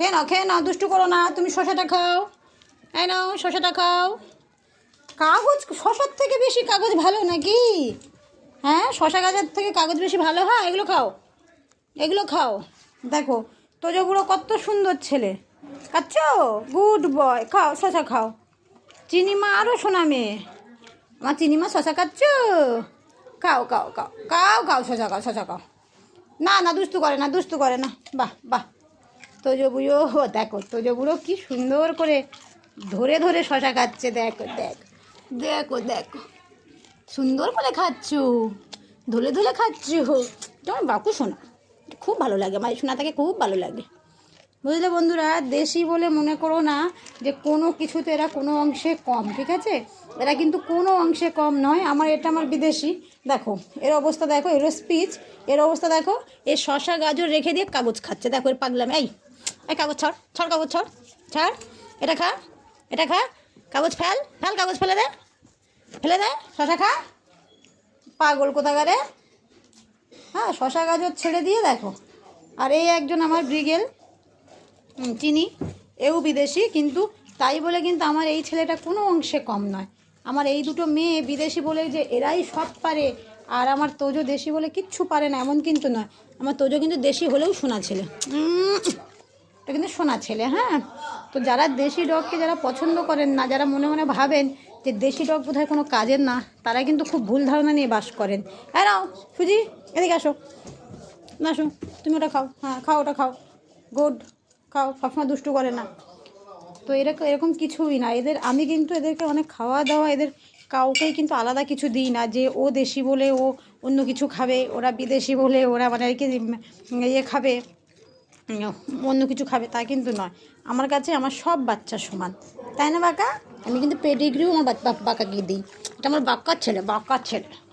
খেয়ে নাও খেয়ে নাও, দুষ্টু করো না, তুমি শশাটা খাও। এই নাও শশাটা খাও। কাগজ শশার থেকে বেশি কাগজ ভালো নাকি? হ্যাঁ শশা গাছের থেকে কাগজ বেশি ভালো হয়? এগুলো খাও এগুলো খাও। দেখো, তোজো বুড়ো কত সুন্দর ছেলে। খাচ্ছ? গুড বয়, খাও শশা খাও। চিনিমা আরও শোনা মেয়ে। আমার চিনিমা শশা খাচ্ছ? খাও খাও খাও খাও খাও শশা খাও শশা খাও। না না দুস্তু করে না দুস্তু করে না। বাহ বাহ। তোজো বুড়ো দেখো তোজো বুড়ো কি সুন্দর করে ধরে ধরে শশা খাচ্ছে, দেখো, দেখ, দেখো দেখো। সুন্দর করে খাচ্ছ, ধুলে ধুলে খাচ্ছ। তোমার বাপু শোনা, খুব ভালো লাগে আমার শোনা শোনাটাকে খুব ভালো লাগে। বুঝলে বন্ধুরা, দেশি বলে মনে করো না যে কোনো কিছুতে এরা কোনো অংশে কম, ঠিক আছে? এরা কিন্তু কোনো অংশে কম নয়, আমার এটা আমার বিদেশি। দেখো, এর অবস্থা দেখো, এর স্পিচ এর অবস্থা দেখো এর শশা গাজর রেখে দিয়ে কাগজ খাচ্ছে, দেখো, এর পাগলাম, এই। এই কাগজ ছড় ছড় কাগজ ছড়, ছাড়, এটা খা এটা খা, কাগজ ফেল ফেল কাগজ ফেলে দে ফেলে দে, শশা খা, পাগল কোথাকারে? হ্যাঁ শশা গাজর ছেড়ে দিয়ে দেখো। আর এই একজন আমার ব্রিগেল চিনি, এও বিদেশি, কিন্তু তাই বলে কিন্তু আমার এই ছেলেটা কোনো অংশে কম নয়। আমার এই দুটো মেয়ে বিদেশি বলে যে এরাই সব পারে, আর আমার তোজো দেশি বলে কিচ্ছু পারে না, এমন কিন্তু নয়। আমার তোজো কিন্তু দেশি হলেও শোনা ছেলে। এটা কিন্তু শোনা ছেলে হ্যাঁ? তো যারা দেশি ডগকে যারা পছন্দ করেন না, যারা মনে মনে ভাবেন যে দেশি ডগ বোধহয় কোনো কাজের না, তারা কিন্তু খুব ভুল ধারণা নিয়ে বাস করেন। হ্যাঁ নাও, সুজি, এদিকে আসো। না, আসো, তুমি ওটা খাও। হ্যাঁ খাও, ওটা খাও। গুড, খাও, সবসময় দুষ্টু করে না। তো এরকম এরকম কিছুই না। এদের, আমি কিন্তু এদেরকে অনেক খাওয়া দাওয়া এদের কাউকেই কিন্তু আলাদা কিছু দিই না যে ও দেশি বলে ও অন্য কিছু খাবে, ওরা বিদেশি বলে, ওরা মানে কি ইয়ে খাবে। অন্য কিছু খাবে, তা কিন্তু নয়। আমার কাছে আমার সব বাচ্চা সমান। তাই না, বাঁকা? আমি কিন্তু পেডিগ্রিও আমার বাক- বাক- বাঁকাকে দিই। এটা আমার বাক্কার ছেলে বাক্কার ছেলে।